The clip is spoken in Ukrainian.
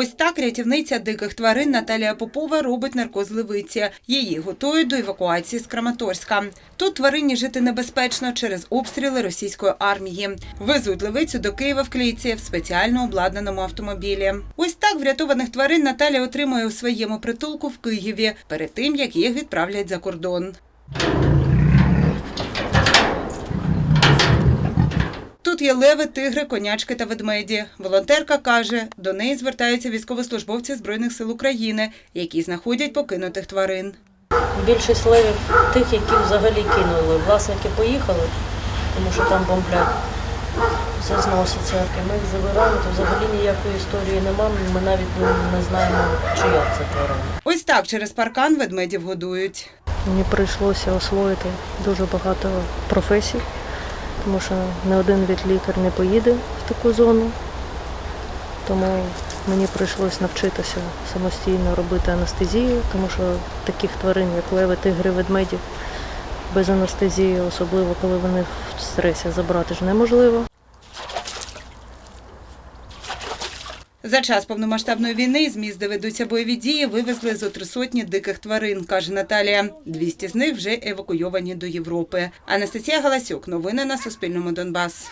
Ось так рятівниця диких тварин Наталія Попова робить наркоз левиці. Її готують до евакуації з Краматорська. Тут тварині жити небезпечно через обстріли російської армії. Везуть левицю до Києва в клійці в спеціально обладнаному автомобілі. Ось так врятованих тварин Наталя отримує у своєму притулку в Києві перед тим, як їх відправлять за кордон. Є леви, тигри, конячки та ведмеді. Волонтерка каже, до неї звертаються військовослужбовці Збройних сил України, які знаходять покинутих тварин. Більшість левів тих, які взагалі кинули. Власники поїхали, тому що там бомблять, все зноситься. Ми їх забираємо, то взагалі ніякої історії немає. Ми навіть не знаємо, чия це тварина. Ось так через паркан ведмедів годують. Мені прийшлося освоїти дуже багато професій, тому що не один від лікар не поїде в таку зону. Тому мені прийшлося навчитися самостійно робити анестезію, тому що таких тварин, як леви, тигри, ведмеді, без анестезії, особливо коли вони в стресі, забрати ж неможливо. За час повномасштабної війни з міст, де ведуться бойові дії, вивезли зо три сотні диких тварин, каже Наталія. 200 з них вже евакуйовані до Європи. Анастасія Галасюк. Новини на Суспільному Донбас.